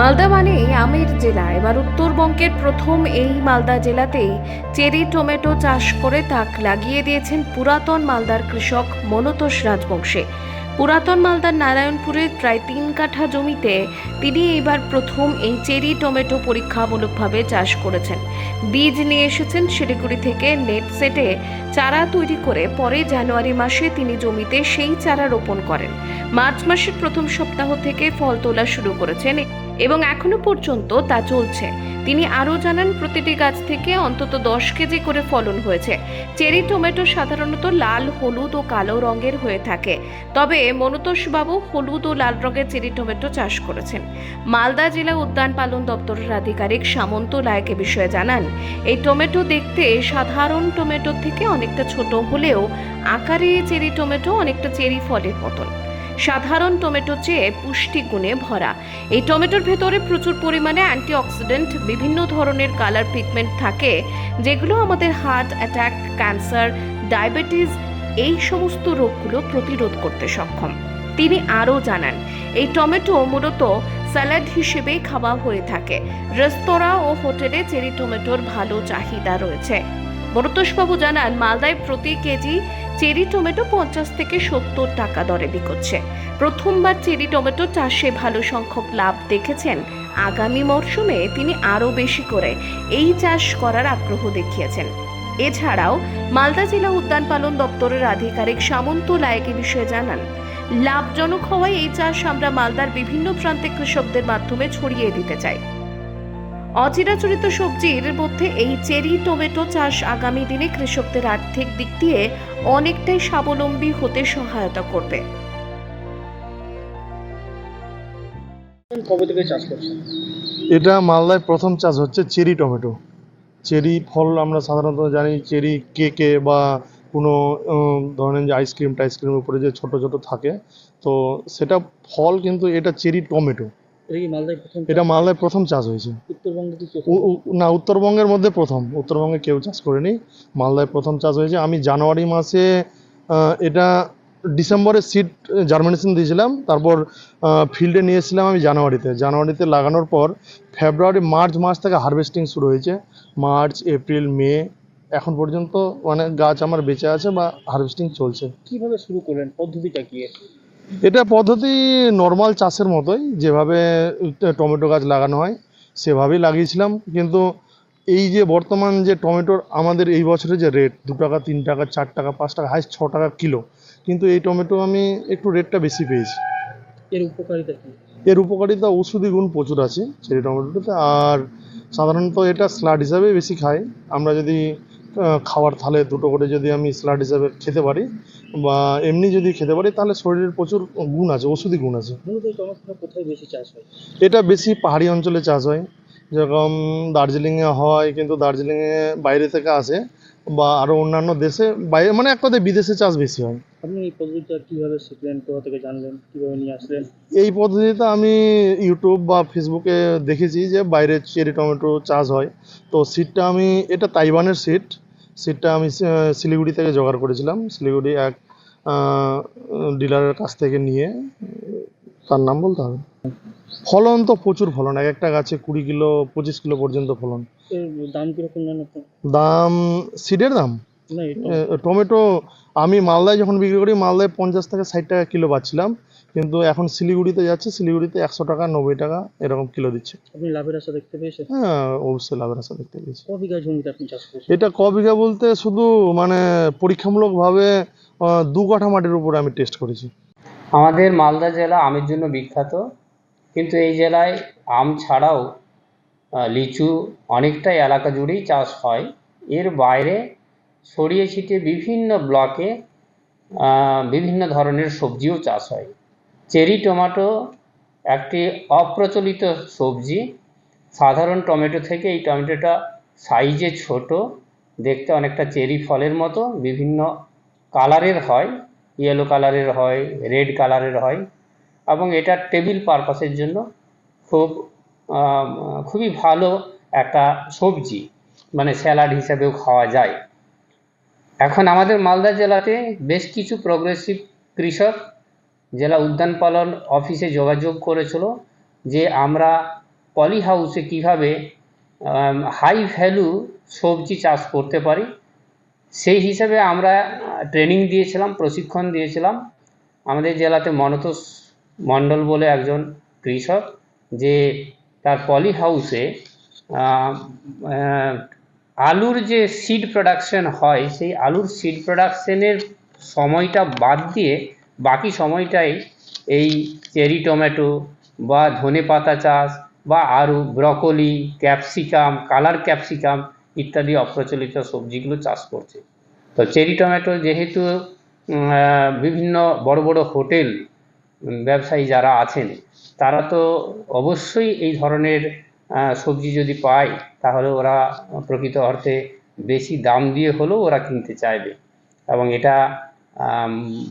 মালদা মানে আমের জেলা। এবার উত্তরবঙ্গের প্রথম এই মালদা জেলাতেই চেরি টমেটো চাষ করে তাক লাগিয়ে দিয়েছেন পুরাতন মালদার কৃষক মনতোষ রাজবংশে। পুরাতন মালদার নারায়ণপুরের প্রায় তিন কাঠা জমিতে তিনি এইবার প্রথম এই চেরি টমেটো পরীক্ষামূলকভাবে চাষ করেছেন। বীজ নিয়ে এসেছেন শিলিগুড়ি থেকে নেট সেটে চারা তৈরি করে পরে জানুয়ারি মাসে তিনি জমিতে সেই চারা রোপণ করেন। মার্চ মাসের প্রথম সপ্তাহ থেকে ফল তোলা শুরু করেছেন এবং এখনও পর্যন্ত তা চলছে। তিনি আরও জানান, প্রতিটি গাছ থেকে অন্তত দশ কেজি করে ফলন হয়েছে। চেরি টমেটো সাধারণত লাল, হলুদ ও কালো রঙের হয়ে থাকে। তবে মনতোষবাবু হলুদ ও লাল রঙের চেরি টমেটো চাষ করেছেন। মালদা জেলা উদ্যান পালন দপ্তরের আধিকারিক সামন্ত লায়ক এ বিষয়ে জানান, এই টমেটো দেখতে সাধারণ টমেটোর থেকে অনেকটা ছোট হলেও আকারে চেরি টমেটো অনেকটা চেরি ফলের মতন। সাধারণ টমেটো চেয়ে পুষ্টি গুণে ভরা। এই টমেটোর ভেতরে প্রচুর পরিমাণে অ্যান্টিঅক্সিডেন্ট, বিভিন্ন ধরনের কালার পিগমেন্ট থাকে, যেগুলো আমাদের হার্ট অ্যাটাক, ক্যান্সার, ডায়াবেটিস, এই সমস্ত রোগগুলো প্রতিরোধ করতে সক্ষম। তিনি আরও জানান, এই টমেটো মূলত স্যালাড হিসেবেই খাওয়া হয়ে থাকে। রেস্তোরাঁ ও হোটেলে চেরি টমেটোর ভালো চাহিদা রয়েছে। বরতোষবাবু জানান, মালদায় প্রতি কেজি চেরি টমেটো পঞ্চাশ থেকে সত্তর টাকা দরে বিকোচ্ছে। প্রথমবার চেরি টমেটো চাষে ভালো সংখ্যক লাভ দেখেছেন। আগামী মরশুমে তিনি আরও বেশি করে এই চাষ করার আগ্রহ দেখিয়েছেন। এছাড়াও মালদা জেলা উদ্যান পালন দপ্তরের আধিকারিক সামন্ত লায়ক এ বিষয়ে জানান, লাভজনক হওয়ায় এই চাষ আমরা মালদার বিভিন্ন প্রান্তে কৃষকদের মাধ্যমে ছড়িয়ে দিতে চাই। অচিরাচরিত সবজির মধ্যে এই চেরি টমেটো চাষ আগামী দিনে কৃষকদের আর্থিক দিক দিয়ে অনেকটাই স্বাবলম্বী হতে সহায়তা করবে। কবে থেকে চাষ করছেন? এটা মালদায় প্রথম চাষ হচ্ছে চেরি টমেটো। চেরি ফল আমরা সাধারণত জানি চেরি কেকে বা কোনো ধরনের যে আইসক্রিম টাইসক্রিমের উপরে যে ছোট ছোট থাকে। তো সেটা ফল কিন্তু এটা চেরি টমেটো। এটা মালদায় প্রথম চাষ হয়েছে। না উত্তরবঙ্গের মধ্যে প্রথম। উত্তরবঙ্গে কেউ চাষ করেনি। মালদায় প্রথম চাষ হয়েছে। আমি জানুয়ারি মাসে এটা ডিসেম্বরে সিড জার্মিনেশন দিয়েছিলাম। তারপর ফিল্ডে নিয়ে এসেছিলাম আমি জানুয়ারিতে। জানুয়ারিতে লাগানোর পর ফেব্রুয়ারি মার্চ মাস থেকে হারভেস্টিং শুরু হয়েছে। মার্চ এপ্রিল মে এখন পর্যন্ত অনেক গাছ আমার বেঁচে আছে বা হারভেস্টিং চলছে। কীভাবে শুরু করলেন? পদ্ধতিটা কি? এটা পদ্ধতি নর্মাল চাষের মতোই যেভাবে টমেটো গাছ লাগানো হয় সেভাবেই লাগিয়েছিলাম। কিন্তু এই যে বর্তমান যে টমেটোর আমাদের এই বছরে যে রেট দু টাকা তিন টাকা চার টাকা পাঁচ টাকা হাইস্ট ছ টাকা কিলো কিন্তু এই টমেটো আমি একটু রেটটা বেশি পেয়েছি। এর উপকারিতা কি? এর উপকারিতা ওষুধি গুণ প্রচুর আছে চেরি টমেটোতে আর সাধারণত এটা স্লাড হিসাবে বেশি খাই আমরা যদি খাওয়ার থালে দুটো করে যদি আমি স্যালাড হিসাবে খেতে পারি বা এমনি যদি খেতে পারি তাহলে শরীরের প্রচুর গুণ আছে ওষুধি গুণ আছে। কোথায় বেশি চাষ হয়? এটা বেশি পাহাড়ি অঞ্চলে চাষ হয়। যেরকম দার্জিলিংয়ে হয় কিন্তু দার্জিলিংয়ে বাইরে থেকে আসে বা আরও অন্যান্য দেশে বাইরে মানে এক কথায় বিদেশে চাষ বেশি হয়। আপনি এই পদ্ধতিটা কীভাবে শিখলেন কোথা থেকে জানলেন? কীভাবে নিয়ে আসলেন? এই পদ্ধতিতে আমি ইউটিউব বা ফেসবুকে দেখেছি যে বাইরে চেরি টমেটো চাষ হয়। তো সিটটা আমি এটা তাইওয়ানের সিট সিটটা আমি শিলিগুড়ি থেকে জোগাড় করেছিলাম। শিলিগুড়ি এক ডিলারের কাছ থেকে নিয়ে তার নাম বলতে হবে? ফলন তো প্রচুর ফলন এক একটা গাছে কুড়ি কিলো পঁচিশ কিলো পর্যন্ত ফলন। দাম কীরকম দাম সিডের দাম? টমেটো আমি মালদায় যখন বিক্রি করি মালদায় পঞ্চাশ থেকে ষাট টাকা কিলো পাচ্ছিলাম। কিন্তু এখন শিলিগুড়িতে যাচ্ছে শিলিগুড়িতে একশো টাকা নব্বই টাকা এরকম কিলো দিচ্ছে। আপনি লাভের আশা দেখতে পেয়েছেন? হ্যাঁ অবশ্যই লাভের আশা দেখতে পেয়েছি। ক বিঘা জমিতে আপনি চাষ করছেন? এটা ক বিঘা বলতে শুধু মানে পরীক্ষামূলকভাবে দু কাঠা মাটির উপরে আমি টেস্ট করেছি। আমাদের মালদা জেলা আমের জন্য বিখ্যাত। কিন্তু এই জেলায় আম ছাড়াও লিচু অনেকটাই এলাকা জুড়েই চাষ হয়। এর বাইরে ছড়িয়ে ছিটিয়ে বিভিন্ন ব্লকে বিভিন্ন ধরনের সবজিও চাষ হয়। চেরি, টমেটো একটি অপ্রচলিত সবজি। সাধারণ টমেটো থেকে এই টমেটোটা সাইজে ছোট, দেখতে অনেকটা চেরি ফলের মতো, বিভিন্ন কালারের হয়। ইয়েলো কালারের হয় রেড কালারের হয় এবং এটা টেবিল পারপাসের জন্য খুব খুবই ভালো একটা সবজি মানে স্যালাড হিসাবেও খাওয়া যায়। এখন আমাদের মালদা জেলাতে বেশ কিছু প্রগ্রেসিভ কৃষক জেলা উদ্যান পালন অফিসে যোগাযোগ করেছিল যে আমরা পলি হাউসে কীভাবে হাই ভ্যালু সবজি চাষ করতে পারি। সেই হিসাবে আমরা ট্রেনিং দিয়েছিলাম, প্রশিক্ষণ দিয়েছিলাম। আমাদের জেলাতে মনতোষ মণ্ডল বলে একজন কৃষক যে তার পলি হাউসে আলুর যে সিড প্রোডাকশন হয়, সেই আলুর সিড প্রোডাকশনের সময়টা বাদ দিয়ে বাকি সময়টাই এই চেরি টমেটো বা ধনে পাতা চাষ বা আরও ব্রকলি, ক্যাপসিকাম, কালার ক্যাপসিকাম ইত্যাদি অপ্রচলিত সবজিগুলো চাষ করছে। তো চেরি টমেটো যেহেতু বিভিন্ন বড় বড় হোটেল ব্যবসায়ী যারা আছেন, তারা তো অবশ্যই এই ধরনের সবজি যদি পায় তাহলে ওরা প্রকৃত অর্থে বেশি দাম দিয়ে হলেও ওরা কিনতে চাইবে। এবং এটা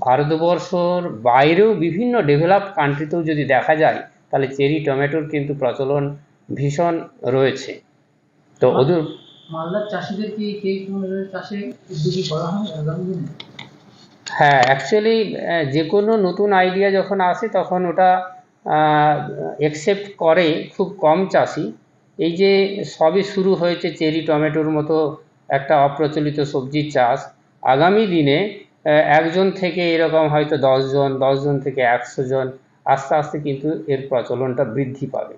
ভারতবর্ষর বাইরেও বিভিন্ন ডেভেলপ কান্ট্রিতেও যদি দেখা যায় তাহলে চেরি টমেটোর কিন্তু প্রচলন ভীষণ রয়েছে। তো ওদের মালদার চাষিদের কি কে চাষে উদ্যোগী করা হয় হ্যাঁ অ্যাকচুয়ালি যে কোনো নতুন আইডিয়া যখন আসে তখন ওটা একসেপ্ট করে খুব কম চাষি। এই যে সবে শুরু হয়েছে চেরি, টমেটোর মতো একটা অপ্রচলিত সবজির চাষ। আগামী দিনে একজন থেকে এরকম হয়তো দশজন দশজন থেকে একশো জন আস্তে আস্তে কিন্তু এর প্রচলনটা বৃদ্ধি পাবে।